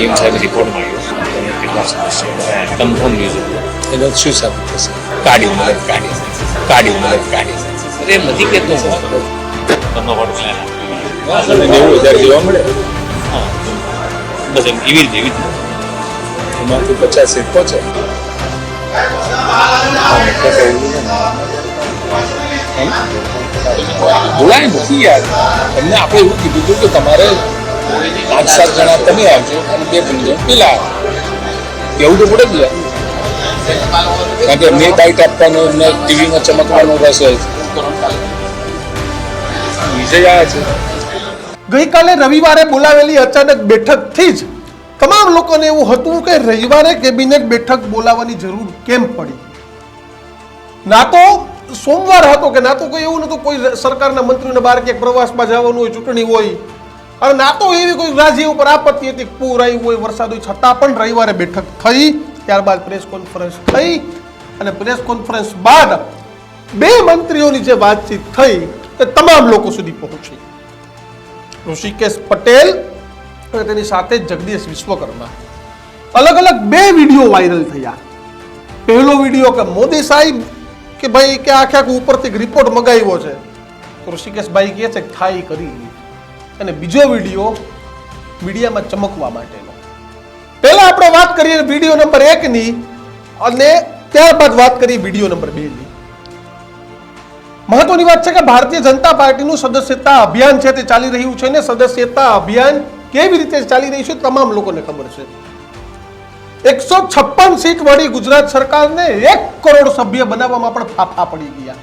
PM સાહેબ report મળ્યો. કેટલા કન્ફર્મ ન્યૂઝ એનો શું સાબિત થશે? કાઢી મદદ કાઢી. કાઢી મદદ કાઢી. અરે નથી કહેતો તમને વોટ મળ્યા નેવું હજાર જોવા મળે? હા. બસ એમ એવી રીતે એવી રીતે. એમાંથી પચાસ સીટ પહોંચે? બોલાય નથી યાર. તમને આપણે એવું કીધું હતું કે તમારે પાંચ સાત જણા તમે આવજો અને બે ત્રણ પેલા એવું તો પડે જ કારણ કે એમને બાઇટ આપવાનો એમને ટીવીમાં ચમકવાનો રસ હોય વિજય આવ્યા છે. ગઈકાલે રવિવારે બોલાવેલી અચાનક બેઠકથી જ તમામ લોકોને એવું હતું કે રવિવારે કેબિનેટ બેઠક બોલાવવાની જરૂર કેમ પડી? ના તો સોમવાર હતો કે ના તો કોઈ એવું નતું કોઈ સરકારના મંત્રીને બહાર ક્યાંક પ્રવાસમાં જવાનું હોય, ચૂંટણી હોય અને ના તો એવી કોઈ રાજ્ય ઉપર આપત્તિ હતી પૂર આવ્યું હોય, વરસાદ હોય, છતાં પણ રવિવારે બેઠક થઈ, ત્યારબાદ પ્રેસ કોન્ફરન્સ થઈ અને પ્રેસ કોન્ફરન્સ બાદ બે મંત્રીઓની જે વાતચીત થઈ તે તમામ લોકો સુધી પહોંચી. ઋષિકેશ પટેલ અને તેની સાથે જગદીશ વિશ્વકર્મા. અલગ અલગ બે વીડિયો વાયરલ થયા. પહેલો વીડિયો કે મોદી સાહેબ કે ભાઈ કે આખે આખું ઉપરથી રિપોર્ટ મગાવ્યો છે. તો ઋષિકેશભાઈ કહે છે થાય કરી. અને બીજો વીડિયો મીડિયામાં ચમકવા માટેનો. પહેલા આપણે વાત કરીએ વીડિયો નંબર એકની અને ત્યારબાદ વાત કરીએ વીડિયો નંબર બે ની મહત્વની વાત છે કે ભારતીય જનતા પાર્ટીનું સદસ્યતા અભિયાન છે તે ચાલી રહ્યું છે ને સદસ્યતા અભિયાન કેવી રીતે ચાલી રહ્યું છે તમામ લોકોને ખબર છે. એકસો છપ્પન સીટ વળી ગુજરાત સરકારને એક કરોડ સભ્ય બનાવવામાં પણ ફાફા પડી ગયા.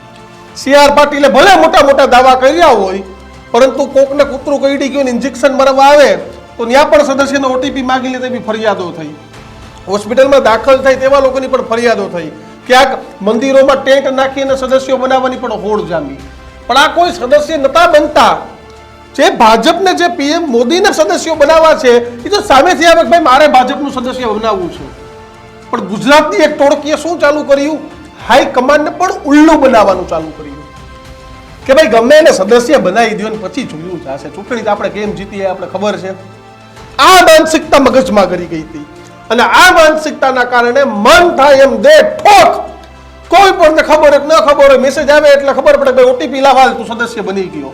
સી આર પાટીલે ભલે મોટા મોટા દાવા કર્યા હોય પરંતુ કોકને કૂતરું કઈડી ગયું ઇન્જેક્શન મરવા આવે, તો ત્યાં પણ સદસ્યનો ઓટીપી માગી લે તેવી ફરિયાદો થઈ. હોસ્પિટલમાં દાખલ થાય તેવા લોકોની પણ ફરિયાદો થઈ. ક્યાંક મંદિરોમાં ટેન્ટ નાખીને સદસ્યો બનાવવાની પણ હોડ જામી. પણ આ કોઈ સદસ્ય નતા બનતા. જે ભાજપને જે પીએમ મોદીને સદસ્યો બનાવવા છે, એ તો સામેથી આવે ભાઈ મારે ભાજપનું સદસ્ય બનાવવું છે. પણ ગુજરાતની એક ટોળકીએ શું ચાલુ કર્યું? હાઈ કમાન્ડને પણ ઉલ્લુ બનાવવાનું ચાલુ કર્યું. કે ભાઈ ગમે એને સદસ્ય બનાવી દો ને પછી જોયું જશે. ચૂંટણી તો આપણે કેમ જીતીએ આપણે ખબર છે. આ માનસિકતા મગજમાં કરી ગઈ હતી. અને આ માનસિકતાના કારણે મન થાય એમ દે ઠોક. કોઈ પણ ખબર ન ખબર હોય મેસેજ આવે એટલે ખબર પડે ભાઈ ઓટીપી લાવા તું સદસ્ય બની ગયો.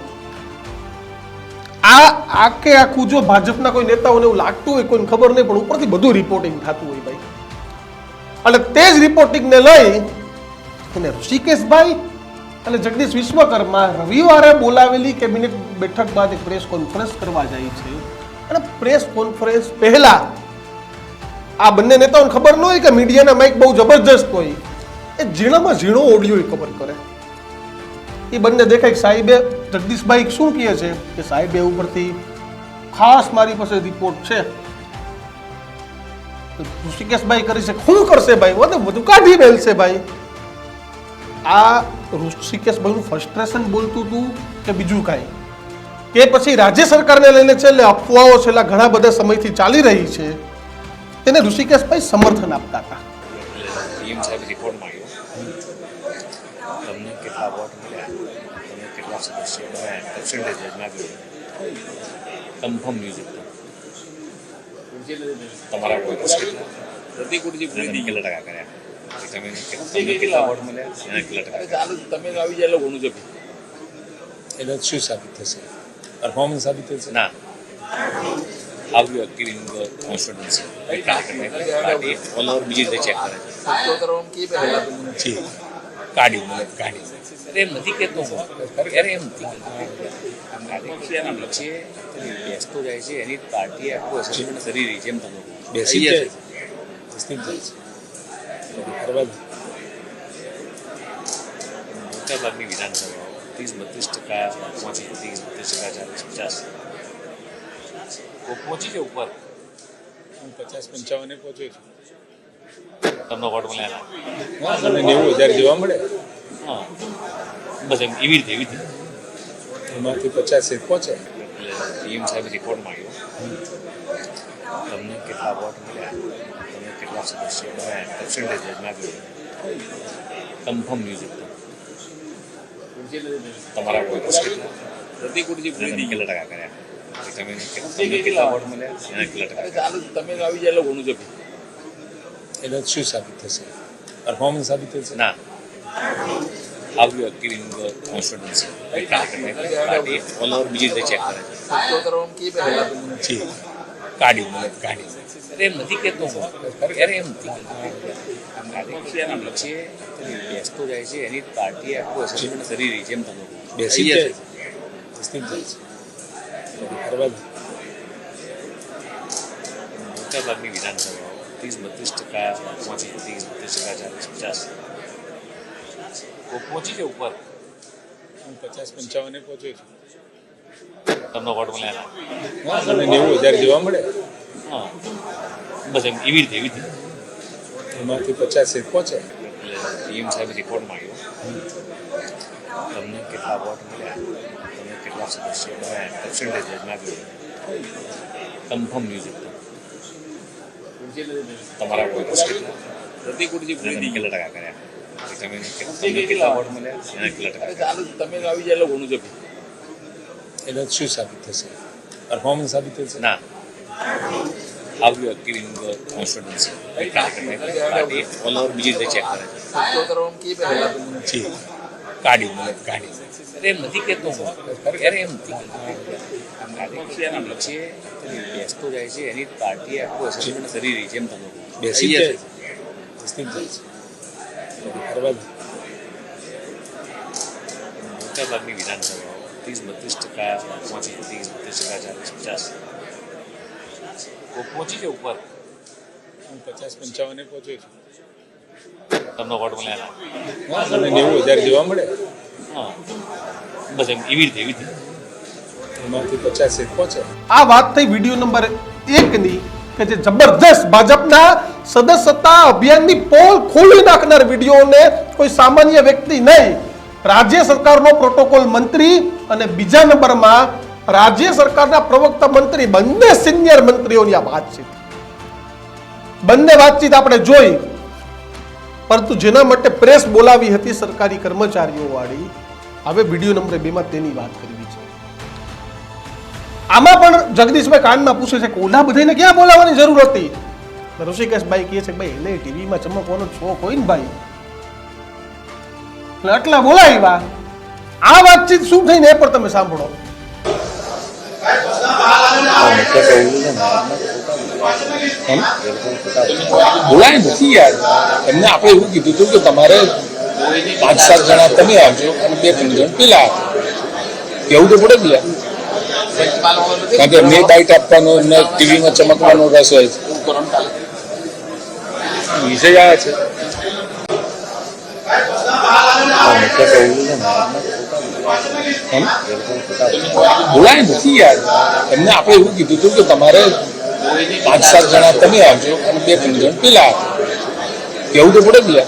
આ આખે આખું જો ભાજપના કોઈ નેતાઓને એવું લાગતું હોય, કોઈને ખબર નહીં, પણ ઉપરથી બધું રિપોર્ટિંગ થતું હોય ભાઈ. અને તે જ રિપોર્ટિંગને લઈ અને ઋષિકેશભાઈ અને જગદીશ વિશ્વકર્મા રવિવારે બોલાવેલી કેબિનેટ બેઠક બાદ એક પ્રેસ કોન્ફરન્સ કરવા જાય છે. અને પ્રેસ કોન્ફરન્સ પહેલા આ બંને નેતાઓને ખબર ન હોય કે મીડિયાના માઇક બહુ જબરજસ્ત હોય. એ ઝીણામાં ઝીણો ઓડિયો ખબર કરે. એ બંને દેખાય સાહેબે, જગદીશભાઈ શું કહે છે? કે સાહેબે ઉપરથી ખાસ મારી પાસે રિપોર્ટ છે. ઋષિકેશભાઈ કરી છે શું કરશે ભાઈ? વધુ કાઢી મેલશે ભાઈ. આ ઋષિકેશભાઈનું ફ્રસ્ટ્રેશન બોલતું હતું કે બીજું કાંઈ? કે પછી રાજ્ય સરકારને લઈને છે એટલે અફવાઓ છેલ્લા ઘણા બધા સમયથી ચાલી રહી છે તેને ઋષિકેશભાઈ સમર્થન આપતા હતા. પીએમ સાહેબ રિપોર્ટ માંગ્યો તમને કેટલા વોટ મળ્યા? તમને કેટલા સદસ્ય મળ્યા? પર્સન્ટેજ માગ્યું કન્ફર્મ ન્યૂઝ તમારા કેટલા પ્રતિકૂળજી કેટલા ટકા કર્યા. તમે કેટલા વોટ મળ્યા? એના કેટલા ટકા. કર્યા? તમે આવી જાય ઘણું છે એનો શું સાબિત થશે? પરફોર્મન્સ સાબિત થશે? ના. How you active in the constituency party all over બીજી રીતે ચેક કરે છે. તો કરવામાં કે પહેલા જી. કાઢી મતલબ કાઢી અરે એમ નથી કહેતો અરે એમ નથી નીચે બેસતો જાય છે એની પાર્ટી આખું એસેસમેન્ટ કરી રહી છે એમ તમે બેસી જાય છે. મોટાભાગની વિધાનસભાઓ ત્રીસ બત્રીસ ટકા પહોંચી ત્રીસ બત્રીસ ટકા ચાલીસ પચાસ પહોંચી છે ઉપર હું પચાસ પંચાવને પહોંચ્યો છું. તમને વોટ મળ્યા હા, અને નેવું હજાર જોવા મળે. હા. બસ એમ એવી રીતે એવી રીતે. એમાંથી પચાસ પહોંચે. પીએમ સાહેબ રિપોર્ટ માંગ્યો. તમને કેટલા વોટ મળ્યા? માગ્યું કન્ફર્મ ન્યૂઝ તમારા વોટ્સ કેટલા પ્રતિકૂળજી કેટલા ટકા કર્યા તમે તમને કેટલા વોટ મળ્યા એના કેટલા ટકા ચાલુ તમે આવી જાય એટલે ઘણું છે એટલે શું સાબિત થશે પરફોર્મન્સ સાબિત થશે ના રીતે ચેક કરે છે કાઢી મતલબ કાઢી અરે એમ નથી કહેતો હું. અરે એમ નથી કહેતો. કાર્યકર્તાના નીચે બેસતો જાય છે એની પાર્ટી આખું એસેસમેન્ટ કરી રહી છે એમ તમે બેસી જાય. છે મોટાભાગની વિધાનસભાઓ ત્રીસ બત્રીસ ટકા પહોંચી ત્રીસ બત્રીસ ટકા. ચાલીસ પચાસ પહોંચી છે ઉપર? હું પચાસ પંચાવને પહોંચ્યો છું. તમને વોટ મળ્યા ના હા મને નેવું હજાર જેવા મળે. હા. બસ એમ એવી રીતે એવી રીતે. એમાંથી પચાસ એક પહોંચે. એટલે પીએમ સાહેબ રિપોર્ટ માંગ્યો. તમને કેટલા વોટ મળ્યા? તમને કેટલા સદસ્ય મળ્યા? પર્સન્ટેજ માગ્યું કન્ફર્મ ન્યૂઝ તમારા કોઈ કેટલા પ્રતિ કોટી અને તમે કેટલા ટકા કર્યા? તમે કેટલા વોટ મળ્યા? એના કેટલા ટકા તમે આવી જાય એટલે ઘણું છે એટલે શું સાબિત થશે પરફોર્મન્સ સાબિત થશે ના giving the confidence party all over બીજી રીતે ચેક કરે છે કાઢી મતલબ કાઢી અરે એમ નથી કહેતો અરે એમ નથી નીચે બેસતો જાય છે એની પાર્ટી આખું એસેસમેન્ટ કરી રહી છે એમ તમે બેસી જાય છે મોટાભાગની વિધાનસભાઓ ત્રીસ બત્રીસ ટકા પહોંચી ત્રીસ બત્રીસ ટકા ચાલીસ પચાસ પહોંચી છે ઉપર હું પચાસ પંચાવને પહોંચ્યો છું તમને વોટ મળે ના મને નેવું હજાર જોવા મળે હા બસ એમ એવી રીતે એવી રીતે એમાંથી પચાસ પહોંચે આ વાત થઈ વીડિયો નંબર એકની કે જે જબરદસ્ત ભાજપના સદસ્યતા અભિયાનની પોલ ખોલી નાખનાર વિડીયોને કોઈ સામાન્ય વ્યક્તિ નહીં રાજ્ય સરકારનો પ્રોટોકોલ મંત્રી અને બીજા નંબરમાં રાજ્ય સરકારના પ્રવક્તા મંત્રી, બંને સિનિયર મંત્રીઓની આ વાતચીત. બંને વાતચીત આપણે જોઈ, પરંતુ જેના માટે પ્રેસ બોલાવી હતી સરકારી કર્મચારીઓ વાળી હવે વીડિયો નંબર બેમાં તેની વાત કરવી છે. આમાં પણ જગદીશભાઈ કાનમાં પૂછે છે કે ઓલા બધાને ક્યાં બોલાવવાની જરૂર હતી? ઋષિકેશભાઈ કહે છે કે ભાઈ, એને ટીવીમાં ચમકવાનો શોખ હોય ને ભાઈ. એટલે એટલે બોલાવ્યા આ વાતચીત શું થઈને એ પણ તમે સાંભળો. બોલાય નથી યાર. એમને આપણે એવું કીધું હતું કે તમારે પાંચ સાત જણા તમે આવજો અને બે ત્રણ જણ પેલા કેવું તો પડે નથી કારણ કે એમને બાઇટ આપવાનો, એમને ટીવીમાં ચમકવાનો રસ હોય છે. વિષય આ છે. બોલાય નથી યાર. એમને આપણે એવું કીધું હતું કે તમારે પાંચ સાત જણા તમે આવજો અને બે ત્રણ જણ પેલા આવજો. તો પડે જ યાર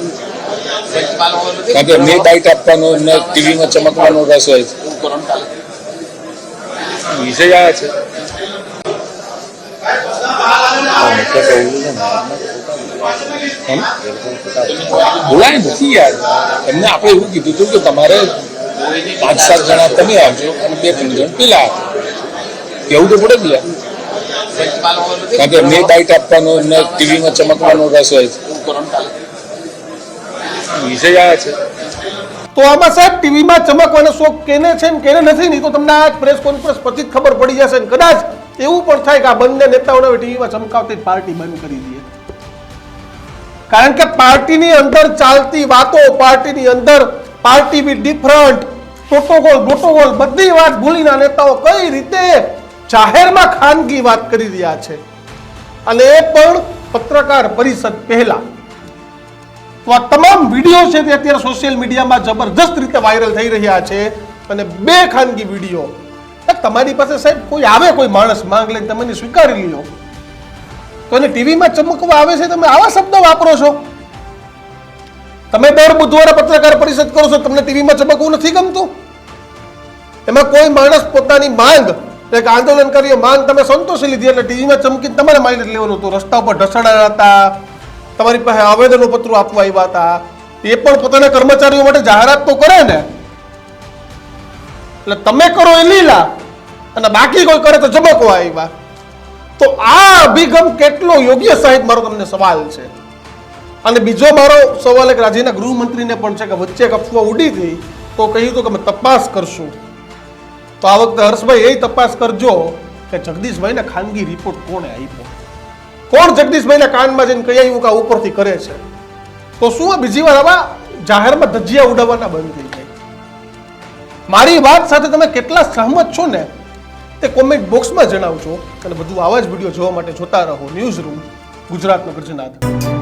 કારણ કે એમને બાઇટ આપવાનો એમને ટીવીમાં ચમકવાનો રસ હોય છે. વિષય આ છે. બોલાય નથી યાર. એમને આપણે એવું કીધું હતું કે તમારે પાંચ સાત જણા તમે આવજો અને બે ત્રણ જણ પેલા કેવું તો પડે નથી કારણ કે એમને બાઇટ આપવાનો એમને ટીવીમાં ચમકવાનો રસ હોય. વિષય આ છે. તો આમાં સાહેબ ટીવીમાં ચમકવાનો શોખ કેને છે ને કેને નથી નહીં તો તમને આ પ્રેસ કોન્ફરન્સ પછી જ ખબર પડી જશે ને કદાચ એવું પણ થાય કે આ બંને નેતાઓને ટીવીમાં ચમકાવતી પાર્ટી બંધ કરી દઈએ. કારણ કે પાર્ટીની અંદર ચાલતી વાતો, પાર્ટીની અંદર party be different protocol protocol બધી વાત ભૂલીને નેતાઓ કઈ રીતે જાહેરમાં ખાનગી વાત કરી રહ્યા છે? અને એ પણ પત્રકાર પરિષદ પહેલા. તો આ તમામ વીડિયો છે તે અત્યારે સોશિયલ મીડિયામાં જબરજસ્ત રીતે વાયરલ થઈ રહ્યા છે અને બે ખાનગી વીડિયો. તમારી પાસે સાહેબ કોઈ આવે કોઈ માણસ, માંગ લઈને તમે સ્વીકારી લ્યો. તો એને ટીવીમાં ચમકવા આવે છે, તમે આવા શબ્દો વાપરો છો? તમે દર બુધવારે પત્રકાર પરિષદ કરો છો, તમને ટીવીમાં ચમકવું નથી ગમતું? એમાં કોઈ માણસ પોતાની માંગ, એક આંદોલન કરીએ માંગ તમે સંતોષી લીધી એટલે ટીવીમાં ચમકીને તમારે માઇન્ડ લેવાનું હતું. રસ્તા ઉપર ઢસડાયા હતા, તમારી પાસે આવેદનો પત્રો આપવા આવ્યા હતા. એ પણ પોતાના કર્મચારીઓ માટે જાહેરાત તો કરે ને. એટલે તમે કરો એ લીલા, અને બાકી કોઈ કરે તો ચમકવા આવ્યા. તો આ અભિગમ કેટલો યોગ્ય સાહેબ? મારો તમને સવાલ છે. અને બીજો મારો સવાલ એક રાજ્યના ગૃહમંત્રીને પણ છે કે વચ્ચે અફવા ઉડી ગઈ, તો કહ્યું હતું કે અમે તપાસ કરશું. તો આ વખતે હર્ષભાઈ, એ તપાસ કરજો કે જગદીશભાઈને ખાનગી રિપોર્ટ કોણે આપ્યો? કોણ જગદીશભાઈના કાનમાં જઈને કહી આવ્યું કે ઉપરથી કરે છે? તો શું આ બીજી વાર આવા જાહેરમાં ધજિયા ઉડાવવાના બંધ થઈ જાય? મારી વાત સાથે તમે કેટલા સહમત છો ને? તે કોમેન્ટ બોક્સમાં જણાવજો અને બધું આવા જ વીડિયો જોવા માટે જોતા રહો. ન્યૂઝ રૂમ ગુજરાતનો ગર્જનાથ.